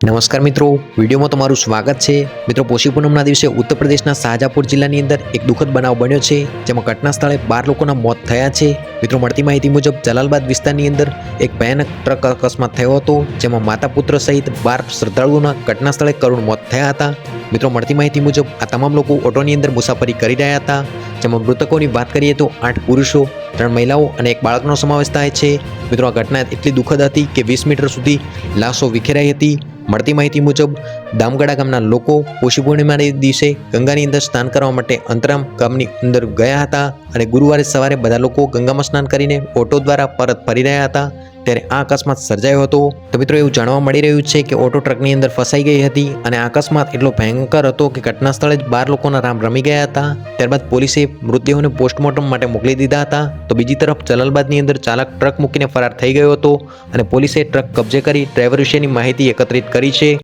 નમસ્કાર મિત્રો, વિડીયોમાં તમારું સ્વાગત છે. મિત્રો, પોષી પૂનમના દિવસે ઉત્તર પ્રદેશના શાહજાપુર જિલ્લાની અંદર એક દુઃખદ બનાવ બન્યો છે, જેમાં ઘટના સ્થળે બાર લોકોના મોત થયા છે. મિત્રો, મળતી માહિતી મુજબ જલાલબાદ વિસ્તારની અંદર એક ભયાનક ટ્રક અકસ્માત થયો હતો, જેમાં માતા પુત્ર સહિત બાર શ્રદ્ધાળુઓના ઘટના સ્થળે કરુણ મોત થયા હતા. મિત્રો, મળતી માહિતી મુજબ આ તમામ લોકો ઓટોની અંદર મુસાફરી કરી રહ્યા હતા, જેમાં મૃતકોની વાત કરીએ તો આઠ પુરુષો, ત્રણ મહિલાઓ અને એક બાળકનો સમાવેશ થાય છે. મિત્રો, આ ઘટના એટલી દુઃખદ હતી કે વીસ મીટર સુધી લાશો વિખેરાઈ હતી. મળતી માહિતી મુજબ, દામગડા ગામના લોકો પોષી પૂર્ણિમાના દિવસે ગંગાની અંદર સ્નાન કરવા માટે અંતરામ ગામની અંદર ગયા હતા અને ગુરુવારે સવારે બધા લોકો ગંગામાં સ્નાન કરીને ઓટો દ્વારા પરત ફરી રહ્યા હતા. ત્યારે આ અકસ્માત સર્જાયો હતો. તો મિત્રો, એવું જાણવા મળી રહ્યું છે કે ઓટો ટ્રકની અંદર ફસાઈ ગઈ હતી અને આ અકસ્માત એટલો ભયંકર હતો કે ઘટના સ્થળે જ બાર લોકોના રામ રમી ગયા હતા. ત્યારબાદ પોલીસે મૃતદેહોને પોસ્ટમોર્ટમ માટે મોકલી દીધા હતા. તો બીજી તરફ જલાલબાદની અંદર ચાલક ટ્રક મૂકીને ફરાર થઈ ગયો હતો અને પોલીસે ટ્રક કબજે કરી ડ્રાઈવર વિશેની માહિતી એકત્રિત કરી છે.